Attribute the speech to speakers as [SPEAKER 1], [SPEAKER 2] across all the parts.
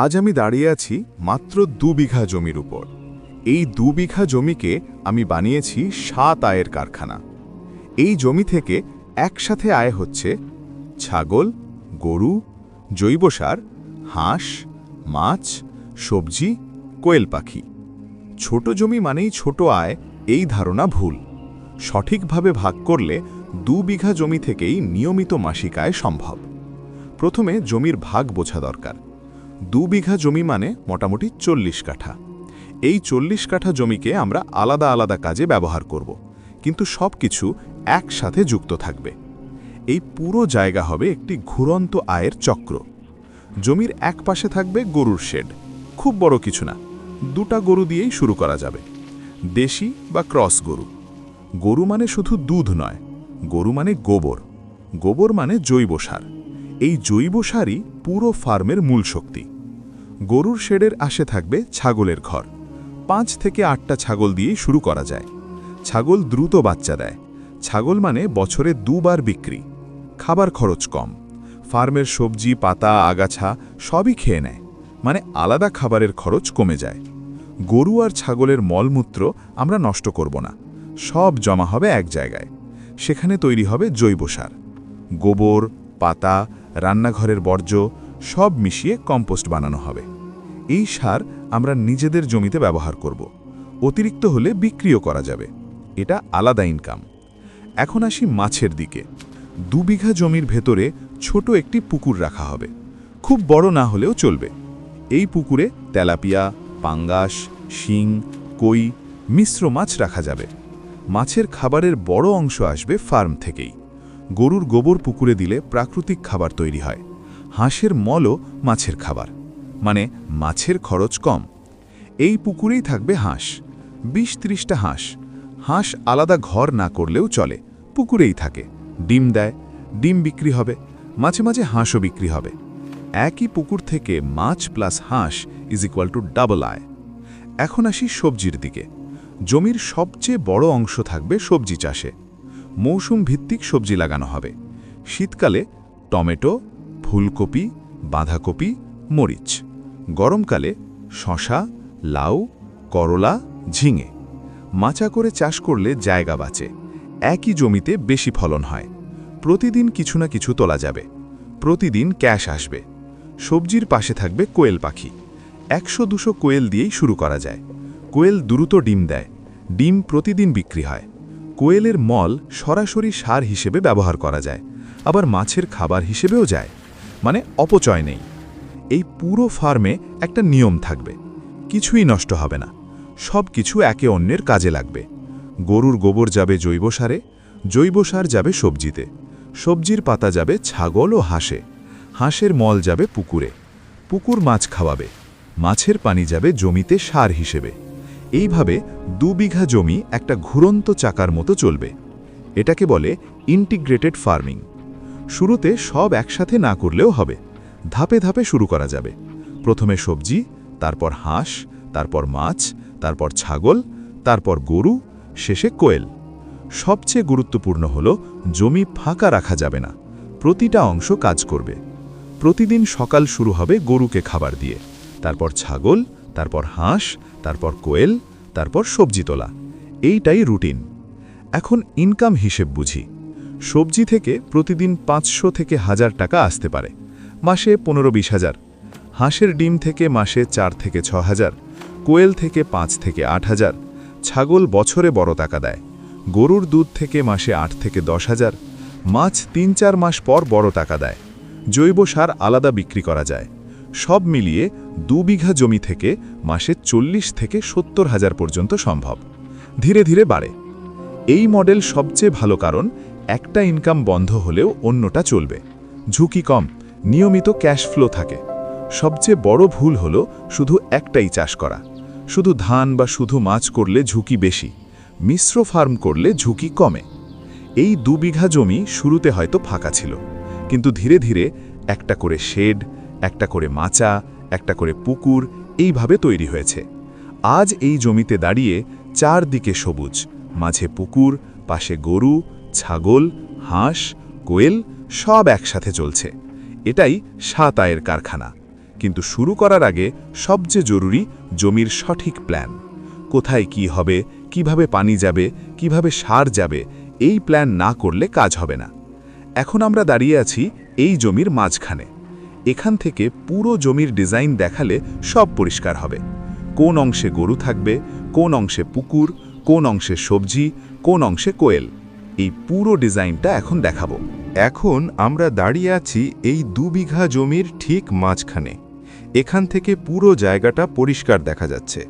[SPEAKER 1] আজ আমি দাঁড়িয়ে আছি মাত্র দু বিঘা জমির উপর। এই দু বিঘা জমিকে আমি বানিয়েছি সাত আয়ের কারখানা। এই জমি থেকে একসাথে আয় হচ্ছে ছাগল, গরু, জৈব সার, হাঁস, মাছ, সবজি, কোয়েল পাখি। ছোট জমি মানেই ছোট আয়, এই ধারণা ভুল। সঠিকভাবে ভাগ করলে দু বিঘা জমি থেকেই নিয়মিত মাসিক আয় সম্ভব। প্রথমে জমির ভাগ বোঝা দরকার। দু বিঘা জমি মানে মোটামুটি চল্লিশ কাঠা। এই চল্লিশ কাঠা জমিকে আমরা আলাদা আলাদা কাজে ব্যবহার করব, কিন্তু সব কিছু একসাথে যুক্ত থাকবে। এই পুরো জায়গা হবে একটি ঘুরন্ত আয়ের চক্র। জমির এক পাশে থাকবে গরুর শেড। খুব বড় কিছু না, দুটা গরু দিয়েই শুরু করা যাবে। দেশি বা ক্রস গরু। গরু মানে শুধু দুধ নয়, গরু মানে গোবর। গোবর মানে জৈব সার। এই জৈব সারই পুরো ফার্মের মূল শক্তি। গরুর শেডের আশে থাকবে ছাগলের ঘর। পাঁচ থেকে আটটা ছাগল দিয়েই শুরু করা যায়। ছাগল দ্রুত বাচ্চা দেয়। ছাগল মানে বছরে দুবার বিক্রি। খাবার খরচ কম। ফার্মের সবজি, পাতা, আগাছা সবই খেয়ে নেয়। মানে আলাদা খাবারের খরচ কমে যায়। গরু আর ছাগলের মলমূত্র আমরা নষ্ট করব না। সব জমা হবে এক জায়গায়। সেখানে তৈরি হবে জৈব সার। গোবর, পাতা, রান্নাঘরের বর্জ্য সব মিশিয়ে কম্পোস্ট বানানো হবে। এই সার আমরা নিজেদের জমিতে ব্যবহার করব। অতিরিক্ত হলে বিক্রিও করা যাবে। এটা আলাদা ইনকাম এখন আসি মাছের দিকে। দু বিঘা জমির ভেতরে ছোট একটি পুকুর রাখা হবে। খুব বড় না হলেও চলবে। এই পুকুরে তেলাপিয়া, পাঙ্গাস, শিং, কই, মিশ্র মাছ রাখা যাবে। মাছের খাবারের বড় অংশ আসবে ফার্ম থেকেই। গরুর গোবর পুকুরে দিলে প্রাকৃতিক খাবার তৈরি হয়। হাঁসের মলও মাছের খাবার। মানে মাছের খরচ কম। এই পুকুরেই থাকবে হাঁস। বিশ ত্রিশটা হাঁস। হাঁস আলাদা ঘর না করলেও চলে। পুকুরেই থাকে। ডিম দেয়, ডিম বিক্রি হবে, মাঝে মাঝে হাঁসও বিক্রি হবে। একই পুকুর থেকে মাছ প্লাস হাঁস ইজ ইকুয়াল টু ডাবল আয়। এখন আসি সবজির দিকে। জমির সবচেয়ে বড় অংশ থাকবে সবজি চাষে। মৌসুম ভিত্তিক সবজি লাগানো হবে। শীতকালে টমেটো ফুলকপি, বাঁধাকপি, মরিচ। গরমকালে শশা, লাউ, করলা, ঝিঙে। মাচা করে চাষ করলে জায়গা বাঁচে। একই জমিতে বেশি ফলন হয়। প্রতিদিন কিছু না কিছু তোলা যাবে। প্রতিদিন ক্যাশ আসবে। সবজির পাশে থাকবে কোয়েল পাখি। একশো দুশো কোয়েল দিয়েই শুরু করা যায়। কোয়েল দ্রুত ডিম দেয়। ডিম প্রতিদিন বিক্রি হয়। কোয়েলের মল সরাসরি সার হিসেবে ব্যবহার করা যায়। আবার মাছের খাবার হিসেবেও যায়। মানে অপচয় নেই। এই পুরো ফার্মে একটা নিয়ম থাকবে। কিছুই নষ্ট হবে না। সব কিছু একে অন্যের কাজে লাগবে। গরুর গোবর যাবে জৈব সারে, জৈব সার যাবে সবজিতে। সবজির পাতা যাবে ছাগল ও হাঁসে। হাঁসের মল যাবে পুকুরে। পুকুর মাছ খাওয়াবে। মাছের পানি যাবে জমিতে সার হিসেবে। এইভাবে দু বিঘা জমি একটা ঘুরন্ত চাকার মতো চলবে। এটাকে বলে ইন্টিগ্রেটেড ফার্মিং শুরুতে সব একসাথে না করলেও হবে। ধাপে ধাপে শুরু করা যাবে। প্রথমে সবজি, তারপর হাঁস, তারপর মাছ, তারপর ছাগল, তারপর গরু, শেষে কোয়েল। সবচেয়ে গুরুত্বপূর্ণ হল, জমি ফাঁকা রাখা যাবে না। প্রতিটা অংশ কাজ করবে। প্রতিদিন সকাল শুরু হবে গরুকে খাবার দিয়ে। তারপর ছাগল, তারপর হাঁস, তারপর কোয়েল, তারপর সবজি তোলা। এইটাই রুটিন। এখন ইনকাম হিসেব বুঝি। সবজি থেকে প্রতিদিন পাঁচশো থেকে হাজার টাকা আসতে পারে। মাসে পনেরো বিশ হাজার। হাঁসের ডিম থেকে মাসে চার থেকে ছ হাজার। কোয়েল থেকে পাঁচ থেকে আট হাজার। ছাগল বছরে বড় টাকা দেয়। গরুর দুধ থেকে মাসে আট থেকে দশ হাজার। মাছ তিন চার মাস পর বড় টাকা দেয়। জৈব সার আলাদা বিক্রি করা যায়। সব মিলিয়ে দু বিঘা জমি থেকে মাসে চল্লিশ থেকে সত্তর হাজার পর্যন্ত সম্ভব। ধীরে ধীরে বাড়ে। এই মডেল সবচেয়ে ভালো কারণ একটা ইনকাম বন্ধ হলেও অন্যটা চলবে। ঝুঁকি কম, নিয়মিত ক্যাশ ফ্লো থাকে। সবচেয়ে বড় ভুল হলো শুধু একটাই চাষ করা। শুধু ধান বা শুধু মাছ করলে ঝুঁকি বেশি, মিশ্র ফার্ম করলে ঝুঁকি কমে। এই দু বিঘা জমি শুরুতে হয়তো ফাঁকা ছিল, কিন্তু ধীরে ধীরে একটা করে শেড, একটা করে মাচা, একটা করে পুকুর এইভাবে তৈরি হয়েছে। আজ এই জমিতে দাঁড়িয়ে চারদিকে সবুজ, মাঝে পুকুর, পাশে গরু ছাগল, হাঁস, কোয়েল সব একসাথে চলছে। এটাই সাত আয়ের কারখানা।
[SPEAKER 2] কিন্তু শুরু করার আগে সবচেয়ে জরুরি জমির সঠিক প্ল্যান। কোথায় কি হবে, কীভাবে পানি যাবে, কীভাবে সার যাবে, এই প্ল্যান না করলে কাজ হবে না। এখন আমরা দাঁড়িয়ে আছি এই জমির মাঝখানে। এখান থেকে পুরো জমির ডিজাইন দেখালে সব পরিষ্কার হবে। কোন অংশে গরু থাকবে, কোন অংশে পুকুর, কোন অংশে সবজি, কোন অংশে কোয়েল। এই পুরো ডিজাইনটা এখন দেখাবো।
[SPEAKER 1] এখন আমরা দাঁড়িয়ে আছি এই দু বিঘা জমির ঠিক মাঝখানে। এখান থেকে পুরো জায়গাটা পরিষ্কার দেখা যাচ্ছে।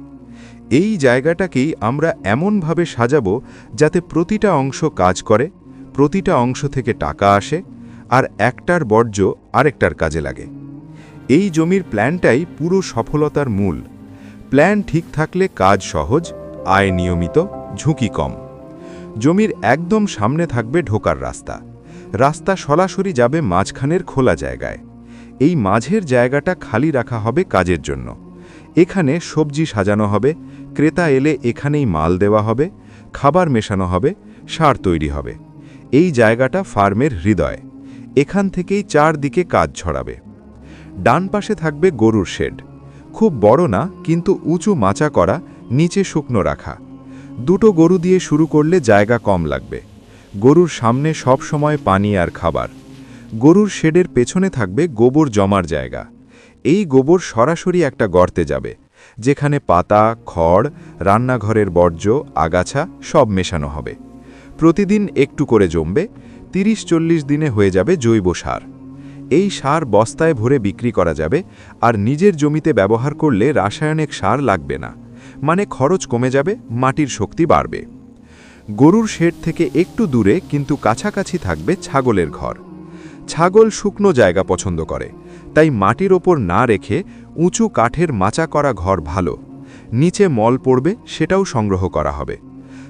[SPEAKER 1] এই জায়গাটাকেই আমরা এমনভাবে সাজাবো যাতে প্রতিটা অংশ কাজ করে, প্রতিটা অংশ থেকে টাকা আসে আর একটার বর্জ্য আরেকটার কাজে লাগে। এই জমির প্ল্যানটাই পুরো সফলতার মূল। প্ল্যান ঠিক থাকলে কাজ সহজ, আয় নিয়মিত, ঝুঁকি কম। জমির একদম সামনে থাকবে ঢোকার রাস্তা। রাস্তা সরাসরি যাবে মাঝখানের খোলা জায়গায়। এই মাঝের জায়গাটা খালি রাখা হবে কাজের জন্য। এখানে সবজি সাজানো হবে, ক্রেতা এলে এখানেই মাল দেওয়া হবে, খাবার মেশানো হবে, সার তৈরি হবে। এই জায়গাটা ফার্মের হৃদয়। এখান থেকেই চারদিকে কাজ ছড়াবে। ডান পাশে থাকবে গরুর শেড। খুব বড় না, কিন্তু উঁচু মাচা করা, নিচে শুকনো রাখা। দুটো গরু দিয়ে শুরু করলে জায়গা কম লাগবে। গরুর সামনে সব সময় পানি আর খাবার। গরুর শেডের পেছনে থাকবে গোবর জমার জায়গা। এই গোবর সরাসরি একটা গর্তে যাবে, যেখানে পাতা, খড়, রান্নাঘরের বর্জ্য, আগাছা সব মেশানো হবে। প্রতিদিন একটু করে জমবে তিরিশ চল্লিশ দিনে হয়ে যাবে জৈব সার। এই সার বস্তায় ভরে বিক্রি করা যাবে, আর নিজের জমিতে ব্যবহার করলে রাসায়নিক সার লাগবে না। মানে খরচ কমে যাবে, মাটির শক্তি বাড়বে। গরুর শেড থেকে একটু দূরে কিন্তু কাছাকাছি থাকবে ছাগলের ঘর। ছাগল শুকনো জায়গা পছন্দ করে, তাই মাটির ওপর না রেখে উঁচু কাঠের মাচা করা ঘর ভালো। নিচে মল পড়বে, সেটাও সংগ্রহ করা হবে।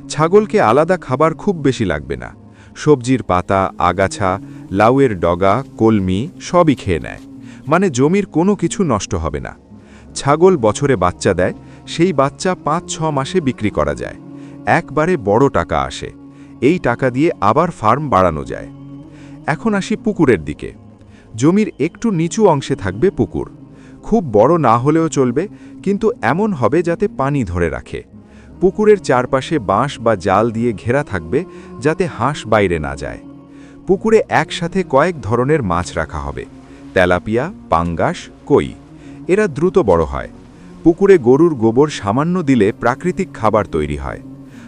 [SPEAKER 1] ছাগলকে আলাদা খাবার খুব বেশি লাগবে না। সবজির পাতা, আগাছা, লাউয়ের ডগা, কলমি সবই খেয়ে নেয়। মানে জমির কোনো কিছু নষ্ট হবে না। ছাগল বছরে বাচ্চা দেয় সেই বাচ্চা পাঁচ ছ মাসে বিক্রি করা যায়। একবারে বড় টাকা আসে। এই টাকা দিয়ে আবার ফার্ম বাড়ানো যায়। এখন আসি পুকুরের দিকে। জমির একটু নিচু অংশে থাকবে পুকুর। খুব বড় না হলেও চলবে, কিন্তু এমন হবে যাতে পানি ধরে রাখে। পুকুরের চারপাশে বাঁশ বা জাল দিয়ে ঘেরা থাকবে যাতে হাঁস বাইরে না যায়। পুকুরে একসাথে কয়েক ধরনের মাছ রাখা হবে। তেলাপিয়া, পাঙ্গাস, কই। এরা দ্রুত বড় হয়। পুকুরে গরুর গোবর সামান্য দিলে প্রাকৃতিক খাবার তৈরি হয়।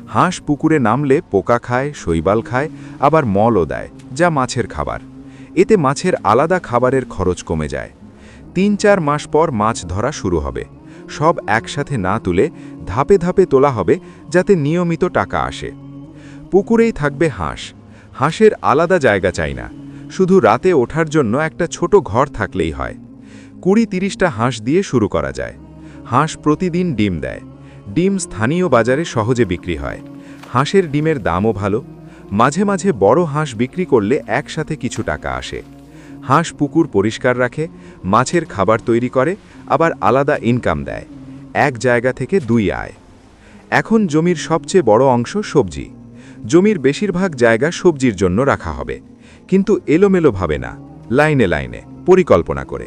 [SPEAKER 1] হাঁস পুকুরে নামলে পোকা খায়, শৈবাল খায়, আবার মলও দেয়, যা মাছের খাবার। এতে মাছের আলাদা খাবারের খরচ কমে যায়। তিন চার মাস পর মাছ ধরা শুরু হবে। সব একসাথে না তুলে ধাপে ধাপে তোলা হবে যাতে নিয়মিত টাকা আসে। পুকুরেই থাকবে হাঁস। হাঁসের আলাদা জায়গা চাই না। শুধু রাতে ওঠার জন্য একটা ছোট ঘর থাকলেই হয়। কুড়ি তিরিশটা হাঁস দিয়ে শুরু করা যায়। হাঁস প্রতিদিন ডিম দেয়। ডিম স্থানীয় বাজারে সহজে বিক্রি হয়। হাঁসের ডিমের দামও ভালো। মাঝে মাঝে বড় হাঁস বিক্রি করলে একসাথে কিছু টাকা আসে। হাঁস পুকুর পরিষ্কার রাখে, মাছের খাবার তৈরি করে, আবার আলাদা ইনকাম দেয়। এক জায়গা থেকে দুই আয়। এখন জমির সবচেয়ে বড় অংশ সবজি। জমির বেশিরভাগ জায়গা সবজির জন্য রাখা হবে। কিন্তু এলোমেলোভাবে না, লাইনে লাইনে, পরিকল্পনা করে।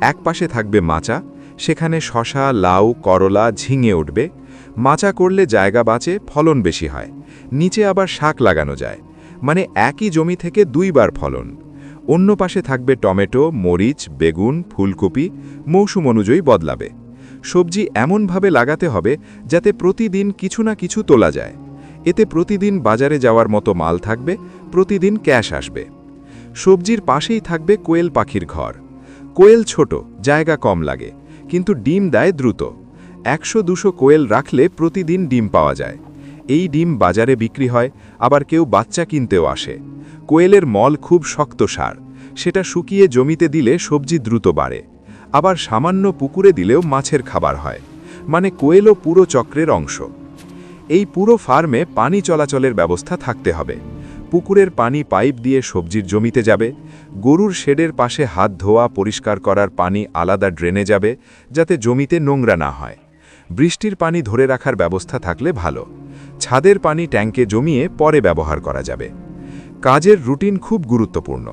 [SPEAKER 1] এক পাশে থাকবে মাচা সেখানে শশা, লাউ, করলা ঝিঙে উঠবে। মাচা করলে জায়গা বাঁচে, ফলন বেশি হয়। নিচে আবার শাক লাগানো যায়। মানে একই জমি থেকে দুইবার ফলন। অন্য পাশে থাকবে টমেটো, মরিচ, বেগুন, ফুলকপি, মৌসুম অনুযায়ী বদলাবে। সবজি এমনভাবে লাগাতে হবে যাতে প্রতিদিন কিছু না কিছু তোলা যায়। এতে প্রতিদিন বাজারে যাওয়ার মতো মাল থাকবে, প্রতিদিন ক্যাশ আসবে। সবজির পাশেই থাকবে কোয়েল পাখির ঘর। কোয়েল ছোট, জায়গা কম লাগে। কিন্তু ডিম দেয় দ্রুত। একশো দুশো কোয়েল রাখলে প্রতিদিন ডিম পাওয়া যায়। এই ডিম বাজারে বিক্রি হয়, আবার কেউ বাচ্চা কিনতেও আসে। কোয়েলের মল খুব শক্ত সার, সেটা শুকিয়ে জমিতে দিলে সবজি দ্রুত বাড়ে। আবার সামান্য পুকুরে দিলেও মাছের খাবার হয় মানে কোয়েলও পুরো চক্রের অংশ। এই পুরো ফার্মে পানি চলাচলের ব্যবস্থা থাকতে হবে। পুকুরের পানি পাইপ দিয়ে সবজির জমিতে যাবে, গরুর শেডের পাশে হাত ধোয়া পরিষ্কার করার পানি আলাদা ড্রেনে যাবে, যাতে জমিতে নোংরা না হয়। বৃষ্টির পানি ধরে রাখার ব্যবস্থা থাকলে ভালো। ছাদের পানি ট্যাঙ্কে জমিয়ে পরে ব্যবহার করা যাবে। কাজের রুটিন খুব গুরুত্বপূর্ণ।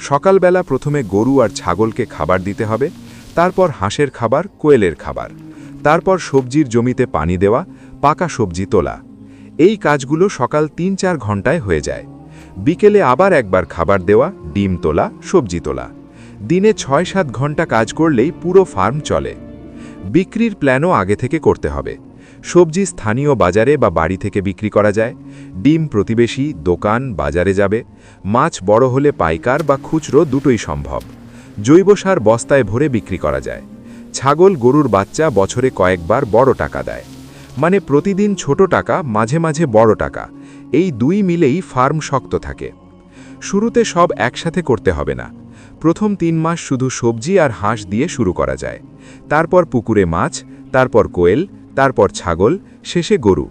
[SPEAKER 1] সকালবেলা প্রথমে গরু আর ছাগলকে খাবার দিতে হবে,
[SPEAKER 2] তারপর হাঁসের খাবার, কোয়েলের খাবার। তারপর সবজির জমিতে পানি দেওয়া, পাকা সবজি তোলা। এই কাজগুলো সকাল তিন চার ঘন্টায় হয়ে যায়। বিকেলে আবার একবার খাবার দেওয়া, ডিম তোলা, সবজি তোলা। দিনে ছয় সাত ঘণ্টা কাজ করলেই পুরো ফার্ম চলে। বিক্রির প্ল্যানও আগে থেকে করতে হবে। সবজি স্থানীয় বাজারে বা বাড়ি থেকে বিক্রি করা যায়। ডিম প্রতিবেশী, দোকান, বাজারে যাবে। মাছ বড় হলে পাইকার বা খুচরো দুটোই সম্ভব। জৈব সার বস্তায় ভরে বিক্রি করা যায়। ছাগল, গরুর বাচ্চা বছরে কয়েকবার বড় টাকা দেয়। মানে প্রতিদিন ছোট টাকা, মাঝে মাঝে বড় টাকা। এই দুই মিলেই ফার্ম শক্ত থাকে। শুরুতে সব একসাথে করতে হবে না। প্রথম তিন মাস শুধু সবজি আর হাঁস দিয়ে শুরু করা যায়। তারপর পুকুরে মাছ, তারপর কোয়েল, তারপর ছাগল, শেষে গরু।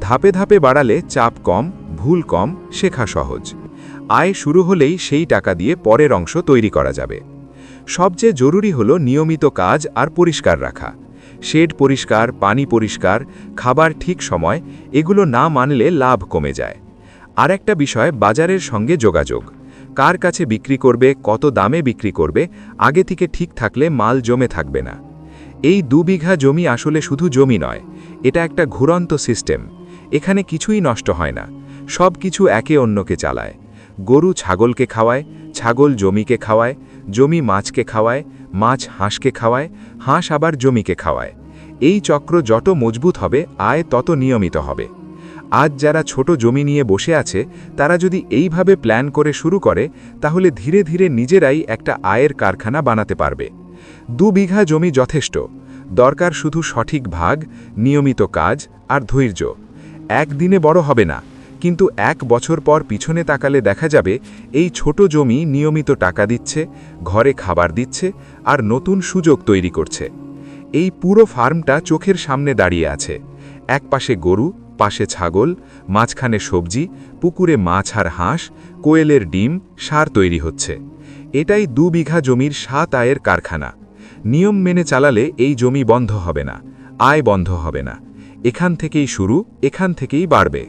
[SPEAKER 2] ধাপে ধাপে বাড়ালে চাপ কম, ভুল কম, শেখা সহজ। আয় শুরু হলেই সেই টাকা দিয়ে পরের অংশ তৈরি করা যাবে। সবচেয়ে জরুরি হলো নিয়মিত কাজ আর পরিষ্কার রাখা। শেড পরিষ্কার, পানি পরিষ্কার, খাবার ঠিক সময়, এগুলো না মানলে লাভ কমে যায়। আর একটা বিষয়, বাজারের সঙ্গে যোগাযোগ। কার কাছে বিক্রি করবে, কত দামে বিক্রি করবে, আগে থেকে ঠিক থাকলে মাল জমে থাকবে না। এই দু বিঘা জমি আসলে শুধু জমি নয়, এটা একটা ঘুরন্ত সিস্টেম। এখানে কিছুই নষ্ট হয় না সব কিছু একে অন্যকে চালায়। গরু ছাগলকে খাওয়ায় ছাগল জমিকে খাওয়ায়, জমি মাছকে খাওয়ায়, মাছ হাঁসকে খাওয়ায়, হাঁস আবার জমিকে খাওয়ায়। এই চক্র যত মজবুত হবে, আয় তত নিয়মিত হবে। আজ যারা ছোট জমি নিয়ে বসে আছে, তারা যদি এইভাবে প্ল্যান করে শুরু করে, তাহলে ধীরে ধীরে নিজেরাই একটা আয়ের কারখানা বানাতে পারবে। দু বিঘা জমি যথেষ্ট। দরকার শুধু সঠিক ভাগ, নিয়মিত কাজ আর ধৈর্য। একদিনে বড় হবে না। কিন্তু এক বছর পর পিছনে তাকালে দেখা যাবে, এই ছোট জমি নিয়মিত টাকা দিচ্ছে, ঘরে খাবার দিচ্ছে আর নতুন সুযোগ তৈরি করছে। এই পুরো ফার্মটা চোখের সামনে দাঁড়িয়ে আছে। এক পাশে গরু, পাশে ছাগল, মাঝখানে সবজি, পুকুরে মাছ আর হাঁস, কোয়েলের ডিম, সার তৈরি হচ্ছে। এটাই দু বিঘা জমির সাত আয়ের কারখানা। নিয়ম মেনে চালালে এই জমি বন্ধ হবে না, আয় বন্ধ হবে না। এখান থেকেই শুরু, এখান থেকেই বাড়বে।